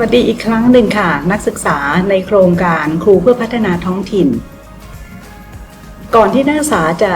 วัสดีอีกครั้งหนึ่งค่ะ นักศึกษาในโครงการครูเพื่อพัฒนาท้องถิ่น ก่อนที่นักศึกษาจะ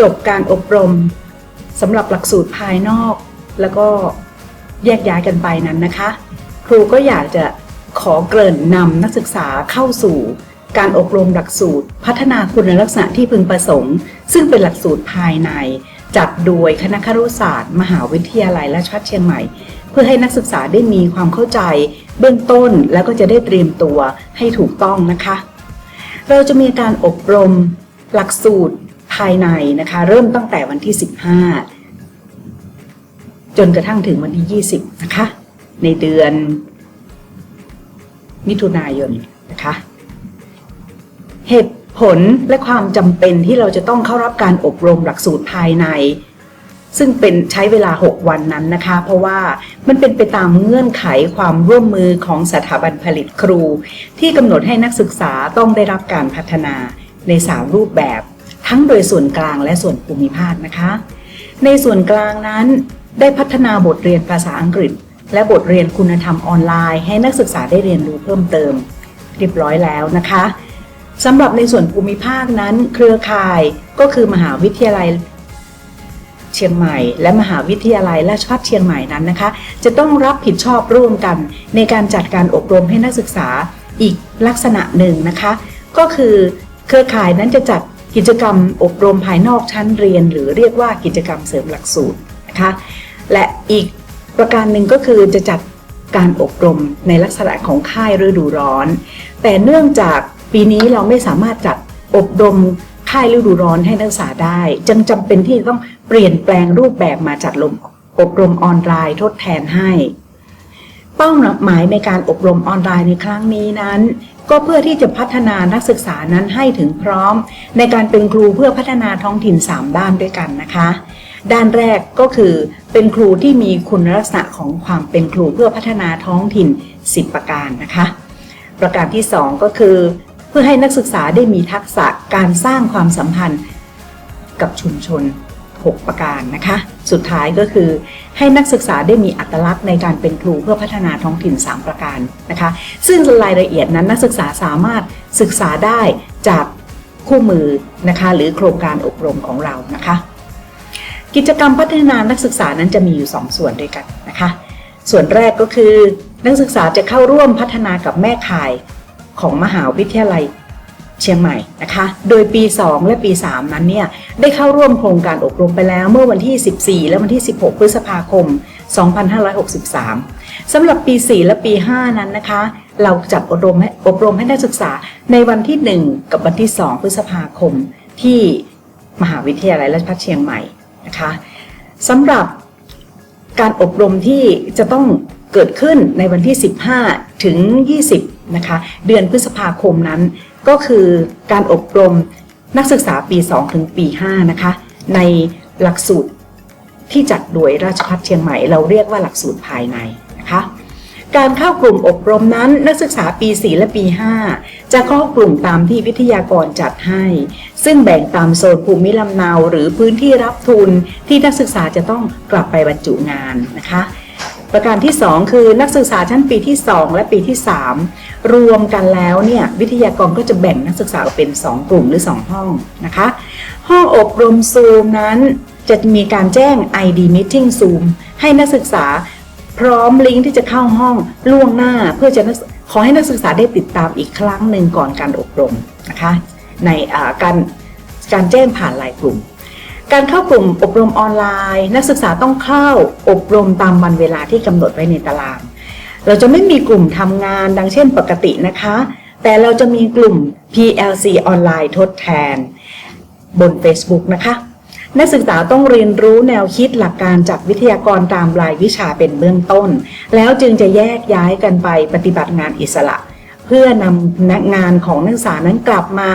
จบการอบรมสำหรับหลักสูตรภายนอก แล้วก็แยกย้ายกันไปนั้นนะคะ ครูก็อยากจะขอเกริ่นนำนักศึกษาเข้าสู่การอบรมหลักสูตร พัฒนาคุณลักษณะที่พึงประสงค์ ซึ่งเป็นหลักสูตรภายใน จัดโดยคณะครุศาสตร์ มหาวิทยาลัยราชภัฏเชียงใหม่ เพื่อให้นักศึกษาได้มีความเข้าใจเบื้องต้นแล้วก็จะได้เตรียมตัวให้ถูกต้องนะคะ เราจะมีการอบรมหลักสูตรภายในนะคะ เริ่มตั้งแต่วันที่ 15 จนกระทั่งถึงวันที่ 20 นะคะ ในเดือนมิถุนายนนะคะ เหตุผลและความจำเป็นที่เราจะต้องเข้ารับการอบรมหลักสูตรภายใน ซึ่งเป็นใช้เวลา 6 วันนั้นนะคะ เพราะว่ามันเป็นไปตามเงื่อนไขความร่วมมือของสถาบันผลิตครู ที่กำหนดให้นักศึกษาต้องได้รับการพัฒนาใน 3 รูปแบบ ทั้งโดยส่วนกลางและส่วนภูมิภาคนะคะ ในส่วนกลางนั้นได้พัฒนาบทเรียนภาษาอังกฤษ และบทเรียนคุณธรรมออนไลน์ ให้นักศึกษาได้เรียนรู้เพิ่มเติม เรียบร้อยแล้วนะคะสำหรับในส่วนภูมิภาคนั้น เครือข่ายก็คือมหาวิทยาลัย เชียงใหม่ และมหาวิทยาลัยราชภัฏเชียงใหม่นั้นนะคะ จะต้องรับผิดชอบร่วมกัน ในการจัดการอบรมให้นักศึกษาอีกลักษณะหนึ่งนะคะ ก็คือเครือข่ายนั้นจะจัดกิจกรรมอบรมภายนอกชั้นเรียน หรือเรียกว่ากิจกรรมเสริมหลักสูตรนะคะและอีกประการหนึ่งก็คือจะจัดการอบรมในลักษณะของค่ายฤดูร้อน แต่เนื่องจากปีนี้เราไม่สามารถจัดอบรม ค่ายฤดูร้อนให้นักศึกษาได้จึงจำเป็นที่ต้องเปลี่ยนแปลงรูปแบบมาจัดลมอบรมออนไลน์ทดแทนให้ เป้าหมายในการอบรมออนไลน์ในครั้งนี้นั้น ก็เพื่อที่จะพัฒนานักศึกษานั้นให้ถึงพร้อม ในการเป็นครูเพื่อพัฒนาท้องถิ่น 3 ด้านด้วยกันนะคะ ด้านแรกก็คือเป็นครูที่มีคุณลักษณะของความเป็นครูเพื่อพัฒนาท้องถิ่น 10 ประการนะคะ ประการที่ 2 ก็คือ เพื่อให้นักศึกษาได้มีทักษะการสร้างความสัมพันธ์กับชุมชน 6 ประการนะคะ สุดท้ายก็คือ ให้นักศึกษาได้มีอัตลักษณ์ในการเป็นครูเพื่อพัฒนาท้องถิ่น 3 ประการนะคะ ซึ่งรายละเอียดนั้นนักศึกษาสามารถศึกษาได้จากคู่มือนะคะหรือโครงการอบรมของเรานะคะ กิจกรรมพัฒนานักศึกษานั้นจะมีอยู่ 2 ส่วนด้วยกันนะคะ ส่วนแรกก็คือนักศึกษาจะเข้าร่วมพัฒนากับแม่ข่าย ของมหาวิทยาลัยเชียงใหม่นะคะ โดยปี 2 และปี 3 นั้นเนี่ยได้เข้าร่วมโครงการอบรมไปแล้วเมื่อวันที่ 14 และวันที่ 16 พฤษภาคม 2563 สำหรับปี 4 และปี 5 นั้นนะคะ เราจัดอบรมให้อบรมให้นักศึกษาในวันที่ 1 กับวันที่ 2 พฤษภาคม ที่มหาวิทยาลัยราชภัฏเชียงใหม่นะคะสำหรับการอบรมที่จะต้อง เกิดขึ้นในวันที่ 15 ถึง 20 นะคะ เดือนพฤษภาคมนั้น ก็คือการอบรมนักศึกษาปี 2 ถึงปี 5 นะคะ ในหลักสูตรที่จัดโดยราชภัฏเชียงใหม่ เราเรียกว่าหลักสูตรภายในนะคะการเข้ากลุ่มอบรมนั้นนักศึกษาปี 4 และปี 5 จะเข้ากลุ่มตามที่วิทยากรจัดให้ ซึ่งแบ่งตามโซนภูมิลำเนาหรือพื้นที่รับทุนที่นักศึกษาจะต้องกลับไปบรรจุงานนะคะ ประการที่ 2 คือนักศึกษาชั้นปีที่ 2 และปีที่ 3 รวมกันแล้วเนี่ยวิทยากรก็จะแบ่งนักศึกษาออกเป็น 2 กลุ่มหรือ 2 ห้องนะคะ ห้องอบรมซูมนั้นจะมีการแจ้ง ID Meeting Zoom ให้นักศึกษาพร้อมลิงก์ที่จะเข้าห้องล่วงหน้า เพื่อจะขอให้นักศึกษาได้ติดตามอีกครั้งหนึ่งก่อนการอบรมนะคะในการการแจ้งผ่านไลน์กลุ่ม การเข้ากลุ่มอบรมออนไลน์ นักศึกษาต้องเข้าอบรมตามวันเวลาที่กำหนดไว้ในตาราง เราจะไม่มีกลุ่มทำงานดังเช่นปกตินะคะ แต่เราจะมีกลุ่ม PLC ออนไลน์ทดแทน บน Facebook นะคะ นักศึกษาต้องเรียนรู้แนวคิดหลักการจากวิทยากรตามรายวิชาเป็นเบื้องต้น แล้วจึงจะแยกย้ายกันไปปฏิบัติงานอิสระ เพื่อนำงานของนักศึกษานั้นกลับมา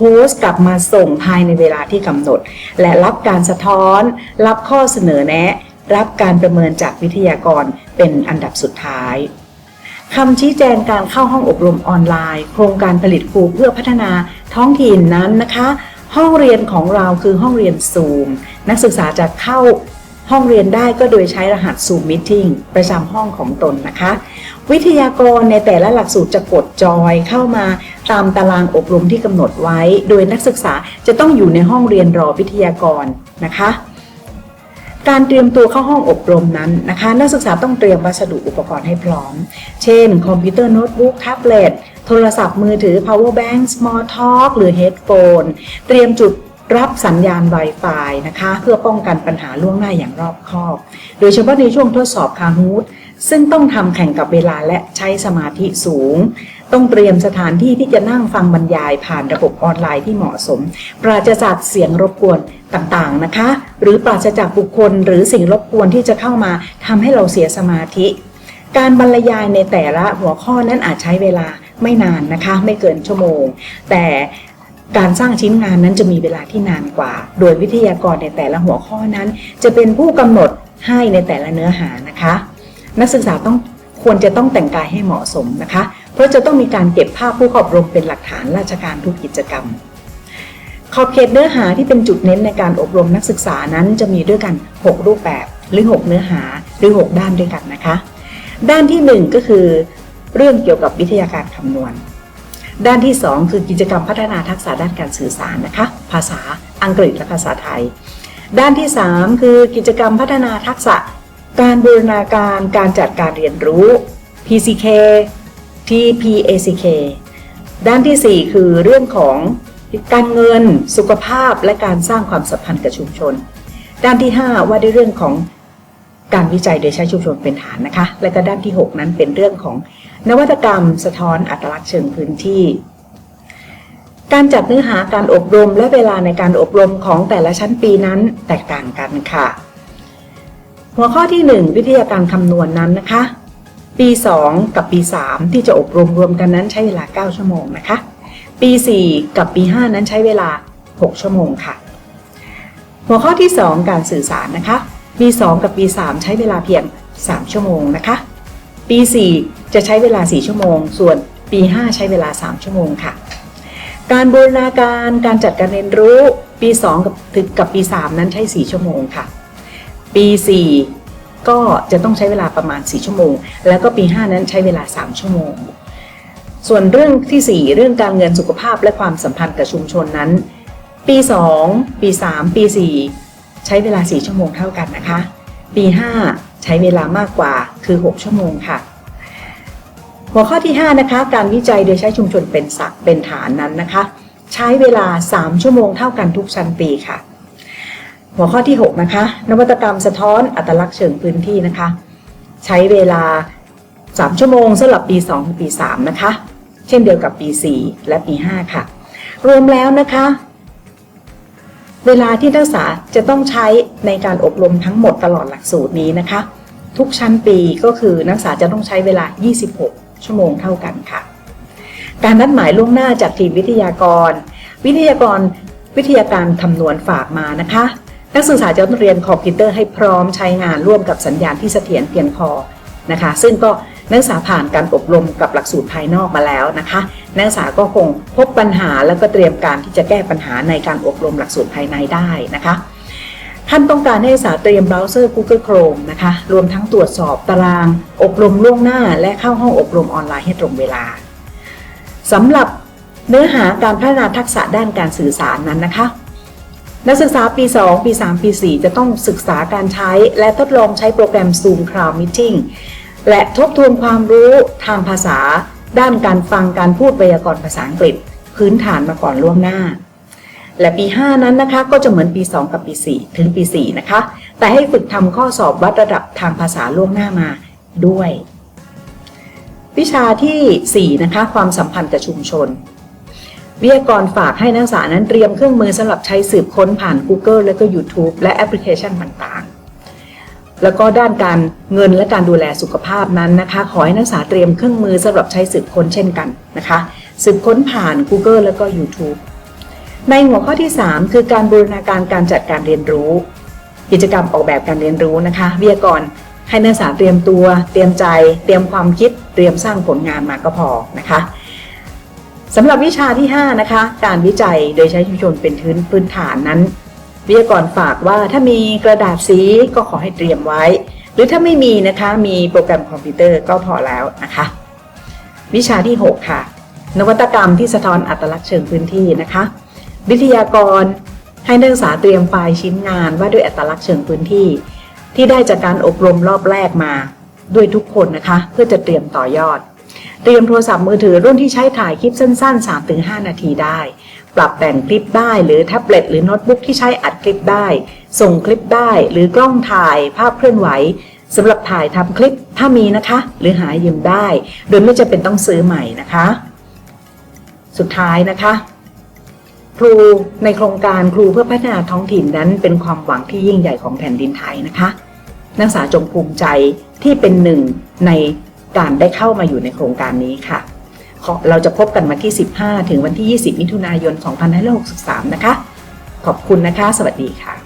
โพสต์กลับมาส่งภายในเวลาที่กำหนด และรับการสะท้อน รับข้อเสนอแนะ รับการประเมินจากวิทยากรเป็นอันดับสุดท้ายคำชี้แจงการเข้าห้องอบรมออนไลน์ โครงการผลิตครูเพื่อพัฒนาท้องถิ่นนั้นนะคะ ห้องเรียนของเราคือห้องเรียนซูมนักศึกษาจะเข้าห้องเรียนได้ก็โดยใช้รหัส Zoom Meeting ประจำห้องของตนนะคะ วิทยากรในแต่ละหลักสูตรจะกดจอยเข้ามา ตามตารางอบรมที่กำหนดไว้ โดยนักศึกษาจะต้องอยู่ในห้องเรียนรอวิทยากรนะคะ การเตรียมตัวเข้าห้องอบรมนั้นนะคะ นักศึกษาต้องเตรียมวัสดุอุปกรณ์ให้พร้อม เช่น คอมพิวเตอร์โน้ตบุ๊กแท็บเล็ตโทรศัพท์มือถือ power bank small talk หรือ headphone เตรียมจุดรับสัญญาณ Wi-Fi นะคะ เพื่อป้องกันปัญหาล่วงหน้าอย่างรอบคอบ โดยเฉพาะในช่วงทดสอบคาฮูด ซึ่งต้องทำแข่งกับเวลาและใช้สมาธิสูง ต้องเตรียมสถานที่ที่จะนั่งฟังบรรยายผ่านระบบออนไลน์ที่เหมาะสม ปราศจากเสียงรบกวนต่างๆนะคะ หรือปราศจากบุคคลหรือสิ่งรบกวนที่จะเข้ามาทำให้เราเสียสมาธิ การบรรยายในแต่ละหัวข้อนั้นอาจใช้เวลาไม่นานนะคะ ไม่เกินชั่วโมง แต่การสร้างชิ้นงานนั้นจะมีเวลาที่นานกว่า โดยวิทยากรในแต่ละหัวข้อนั้น จะเป็นผู้กำหนดให้ในแต่ละเนื้อหานะคะ นักศึกษาต้องควรจะต้องแต่งกายให้เหมาะสมนะคะ เพราะจะต้องมีการเก็บภาพผู้ขอบรมเป็นหลักฐานราชการทุกกิจกรรม ขอบเขตเนื้อหาที่เป็นจุดเน้นในการอบรมนักศึกษานั้นจะมีด้วยกัน 6 รูปแบบหรือ 6 เนื้อหาหรือ 6 ด้านด้วยกันนะคะ ด้านที่ 1 ก็คือ เรื่องเกี่ยวกับวิทยาการคำนวณ ด้านที่ 2 คือกิจกรรมพัฒนาทักษะด้านการสื่อสารนะคะ ภาษาอังกฤษและภาษาไทย ด้านที่ 3 คือกิจกรรมพัฒนาทักษะ การบูรณาการการจัดการเรียนรู้ PCK TPACK ด้านทีสี่ 4 คือเรื่องของการเงิน สุขภาพและการสร้างความสัมพันธ์กับชุมชน ด้านที่ 5 ว่าด้วยเรื่องของการวิจัยโดยใช้ชุมชนเป็นฐานนะคะ และก็ด้านที่ 6 นั้นเป็นเรื่องของนวัตกรรม สะท้อนอัตลักษณ์เชิงพื้นที่ การจัดเนื้อหาการอบรมและเวลาในการอบรมของแต่ละชั้นปีนั้นแตกต่างกันค่ะ หัวข้อที่ 1 วิทยาการคำนวณนนั้นนะคะ ปี 2 กับปี 3 ที่จะอบรมรวมกันนั้นใช้เวลา 9 ชั่วโมงนะคะ ปี 4 กับปี 5 นั้นใช้เวลา 6 ชั่วโมงค่ะ หัวข้อที่ 2 การสื่อสารนะคะ ปี 2 กับปี 3 ใช้เวลาเพียง 3 ชั่วโมงนะคะ ปี 4 จะใช้เวลา 4 ชั่วโมง ส่วนปี 5 ใช้เวลา 3 ชั่วโมงค่ะ การบูรณาการการจัดการเรียนรู้ปี 2 กับถึงกับปี 3 นั้นใช้ 4 ชั่วโมงค่ะ ปี 4 ก็จะต้องใช้เวลาประมาณ 4 ชั่วโมง แล้วก็ปี 5 นั้นใช้เวลา 3 ชั่วโมง ส่วนเรื่องทีสี่ 4 เรื่องการเงินสุขภาพและความสัมพันธ์กับชุมชนนั้น ปี 2 ปี 3 ปี 4 ใช้เวลา 4 ชั่วโมงเท่ากันนะคะ ปี 5 ใช้เวลามากกว่าคือ 6 ชั่วโมงค่ะหัวข้อที่ 5 นะคะ การวิจัยโดยใช้ชุมชนเป็นสักเป็นฐานนั้นนะคะ ใช้เวลา 3 ชั่วโมงเท่ากันทุกชั้นปีค่ะ หัวข้อที่ 6 นะคะ นวัตกรรมสะท้อนอัตลักษณ์เชิงพื้นที่นะคะ ใช้เวลา 3 ชั่วโมงสำหรับปี2ถึงปี 3 นะคะ เช่นเดียวกับปี 4 และปี 5 ค่ะ รวมแล้วนะคะ เวลาที่นักศึกษาจะต้องใช้ในการอบรมทั้งหมดตลอดหลักสูตรนี้นะคะ ทุกชั้นปีก็คือนักศึกษาจะต้องใช้เวลา 26 ชั่วโมงเท่ากันค่ะ การนัดหมายล่วงหน้าจากทีมวิทยากร วิทยากรวิทยาการคำนวณฝากมานะคะ นักศึกษาจะต้องเรียนคอมพิวเตอร์ให้พร้อมใช้งานร่วมกับสัญญาณที่เสถียรเพียงพอนะคะ ซึ่งก็นักศึกษาผ่านการอบรมกับหลักสูตรภายนอกมาแล้วนะคะ นักศึกษาก็คงพบปัญหาแล้วก็เตรียมการที่จะแก้ปัญหาในการอบรมหลักสูตรภายในได้นะคะ ท่านต้องการให้นักศึกษาเตรียมเบราว์เซอร์ Google Chrome นะคะ รวมทั้งตรวจสอบตาราง อบรมล่วงหน้า และเข้าห้องอบรมออนไลน์ให้ตรงเวลาสำหรับเนื้อหาการพัฒนาทักษะด้านการสื่อสารนั้นนะคะ นักศึกษาปี 2 ปี 3 ปี 4 จะต้องศึกษาการใช้และทดลองใช้โปรแกรม Zoom Cloud Meeting และทบทวนความรู้ทางภาษา ด้านการฟังการพูดไวยากรณ์ภาษาอังกฤษ พื้นฐานมาก่อนล่วงหน้า และปี 5 นั้นนะคะ ก็จะเหมือนปี 2 กับปี 4 ถึงปี 4 นะคะ แต่ให้ฝึกทำข้อสอบวัดระดับทางภาษาล่วงหน้ามาด้วย วิชาที่ 4 นะคะ ความสัมพันธ์กับชุมชน วิทยากรฝากให้นักศึกษานั้นเตรียมเครื่องมือสำหรับใช้สืบค้นผ่าน Google และก็ YouTube และแอปพลิเคชันต่างๆ แล้วก็ด้านการเงินและการดูแลสุขภาพนั้นนะคะ ขอให้นักศึกษาเตรียมเครื่องมือสำหรับใช้สืบค้นเช่นกันนะคะ สืบค้นผ่าน Google แล้วก็ YouTube ในหัวข้อที่ 3 คือการบูรณาการการจัดการเรียนรู้ กิจกรรมออกแบบการเรียนรู้นะคะวิทยากรให้นักศึกษาเตรียมตัว เตรียมใจ เตรียมความคิด เตรียมสร้างผลงานมาก็พอนะคะ สำหรับวิชาที่ 5 นะคะ การวิจัยโดยใช้ชุมชนเป็นพื้นพื้นฐานนั้น วิทยากรฝากว่าถ้ามีกระดาษสีก็ขอให้เตรียมไว้ หรือถ้าไม่มีนะคะมีโปรแกรมคอมพิวเตอร์ก็พอแล้วนะคะ วิชาที่ 6 ค่ะ นวัตกรรมที่สะท้อนอัตลักษณ์เชิงพื้นที่นะคะ วิทยากรให้นักศึกษาเตรียมไฟล์ชิ้นงานว่าด้วยอัตลักษณ์เชิงพื้นที่ ที่ได้จากการอบรมรอบแรกมา ด้วยทุกคนนะคะ เพื่อจะเตรียมต่อยอด เตรียมโทรศัพท์มือถือรุ่นที่ใช้ถ่ายคลิปสั้น ๆ 3-5 นาทีได้ ปรับแต่งคลิปได้หรือแท็บเล็ตหรือโน้ตบุ๊กที่ใช้อัดคลิปได้ ส่งคลิปได้หรือกล้องถ่ายภาพเคลื่อนไหวสำหรับถ่ายทำคลิปถ้ามีนะคะ หรือหายืมได้ โดยไม่จำเป็นต้องซื้อใหม่นะคะ สุดท้ายนะคะครูในโครงการครูเพื่อพัฒนาท้องถิ่นนั้นเป็นความหวังที่ยิ่งใหญ่ของแผ่นดินไทยนะคะ นักศึกษาจงภูมิใจที่เป็นหนึ่งใน การได้เข้ามาอยู่ในโครงการนี้ค่ะ เราจะพบกันวันที่ 15 ถึงวันที่ 20 มิถุนายน 2563 นะคะ ขอบคุณนะคะ สวัสดีค่ะ